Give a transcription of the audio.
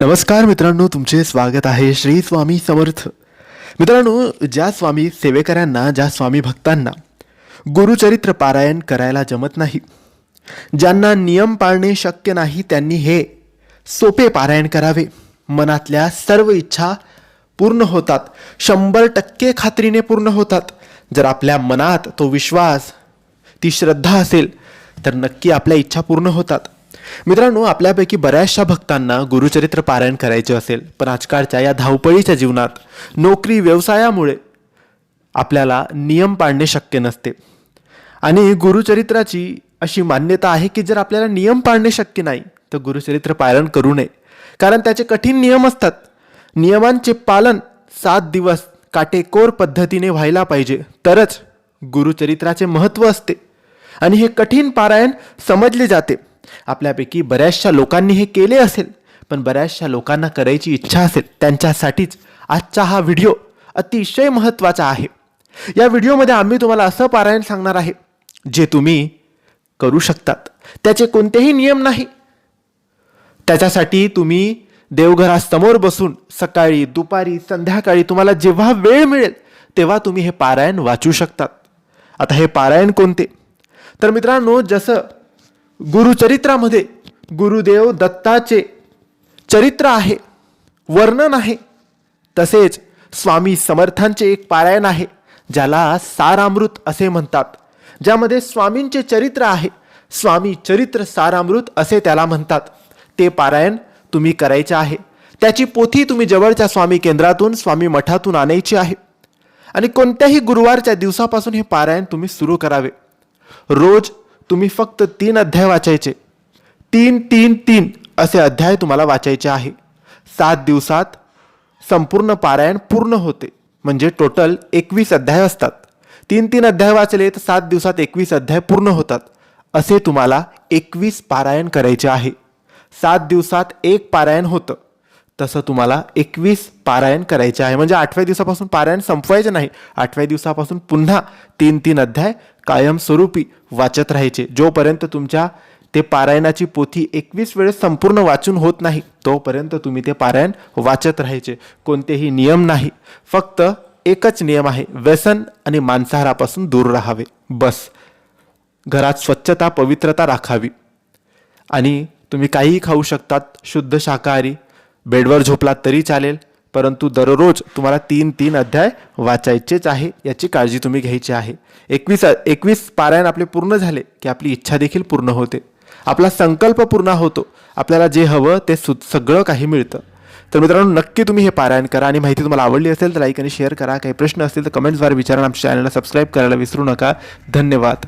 नमस्कार मित्रांनो तुमचे स्वागत आहे श्री स्वामी समर्थ. मित्रांनो ज्या स्वामी सेवेकऱ्यांना ज्या स्वामी भक्तांना गुरुचरित्र पारायण करायला जमत नाही ज्यांना नियम पाळणे शक्य नाही त्यांनी हे सोपे पारायण करावे. मनातल्या सर्व इच्छा पूर्ण होतात. शंभर टक्के खात्रीने पूर्ण होतात. जर आपल्या मनात तो विश्वास ती श्रद्धा असेल तर नक्की आपल्या इच्छा पूर्ण होतात. मित्रांनो आपल्यापैकी बऱ्याचशा भक्तांना गुरुचरित्र पारायण करायचे असेल पण आजकालच्या या धावपळीच्या जीवनात नोकरी व्यवसायामुळे आपल्याला नियम पाळणे शक्य नसते. आणि गुरुचरित्राची अशी मान्यता आहे की जर आपल्याला नियम पाळणे शक्य नाही तर गुरुचरित्र पारायण करू नये. कारण त्याचे कठीण नियम असतात. नियमांचे पालन सात दिवस काटेकोर पद्धतीने व्हायला पाहिजे तरच गुरुचरित्राचे महत्त्व असते. आणि हे कठीण पारायण समजले जाते. आपल्यापैकी बऱ्याचशा लोकांनी हे केले असेल पण बऱ्याचशा लोकांना करायची इच्छा असेल त्यांच्यासाठीच आजचा हा व्हिडिओ अतिशय महत्त्वाचा आहे. या व्हिडिओमध्ये आम्ही तुम्हाला असं पारायण सांगणार आहे जे तुम्ही करू शकतात. त्याचे कोणतेही नियम नाही. त्याच्यासाठी तुम्ही देवघरासमोर बसून सकाळी दुपारी संध्याकाळी तुम्हाला जेव्हा वेळ मिळेल तेव्हा तुम्ही हे पारायण वाचू शकतात. आता हे पारायण कोणते? तर मित्रांनो जसं गुरुचरित्रामध्ये गुरुदेव दत्ताचे चरित्र आहे वर्णन आहे. तसेच स्वामी समर्थांचे एक पारायण आहे ज्याला सारामृत असे म्हणतात ज्यामध्ये स्वामींचे चरित्र आहे. स्वामी चरित्र सारामृत असे त्याला म्हणतात. ते पारायण तुम्ही करायचे आहे. त्याची पोथी तुम्ही जवळच्या स्वामी केंद्रातून स्वामी मठातून आणायची आहे. आणि कोणत्याही गुरुवारच्या दिवसापासून हे पारायण तुम्ही सुरू करावे. रोज तुम्ही फक्त तीन अध्याय वाचायचे. तीन तीन तीन असे अध्याय तुम्हाला वाचायचे आहे. सात दिवसात संपूर्ण पारायण पूर्ण होते. म्हणजे टोटल एकवीस अध्याय असतात. तीन तीन अध्याय वाचले तर सात दिवसात एकवीस अध्याय पूर्ण होतात. असे तुम्हाला एकवीस पारायण करायचे आहे. सात दिवसात एक पारायण होतं. तसं तुम्हाला एकवीस पारायण करायचे आहे. म्हणजे आठव्या दिवसापासून पारायण संपवायचे नाही. आठव्या दिवसापासून पुन्हा तीन तीन अध्याय कायमस्वरूपी वाचत राहायचे. जोपर्यंत तुमच्या ते पारायणाची पोथी एकवीस वेळेस संपूर्ण वाचून होत नाही तोपर्यंत तुम्ही ते पारायण वाचत राहायचे. कोणतेही नियम नाही. फक्त एकच नियम आहे व्यसन आणि मांसाहारापासून दूर राहावे. बस. घरात स्वच्छता पवित्रता राखावी. आणि तुम्ही काहीही खाऊ शकतात शुद्ध शाकाहारी. बेडवर झोपलात तरी चालेल. परंतु दररोज तुम्हाला तीन तीन अध्याय वाचायचेच आहे याची काळजी तुम्ही घ्यायची आहे. एकवीस एकवीस पारायण आपले पूर्ण झाले की आपली इच्छा देखील पूर्ण होते. आपला संकल्प पूर्ण होतो. आपल्याला जे हवं ते सु सगळं काही मिळतं. तर मित्रांनो नक्की तुम्ही हे पारायण करा आणि माहिती तुम्हाला आवडली असेल तर लाईक आणि शेअर करा. काही प्रश्न असतील तर कमेंट्सद्वारे विचारा आमच्या चॅनलला सबस्क्राईब करायला विसरू नका. धन्यवाद.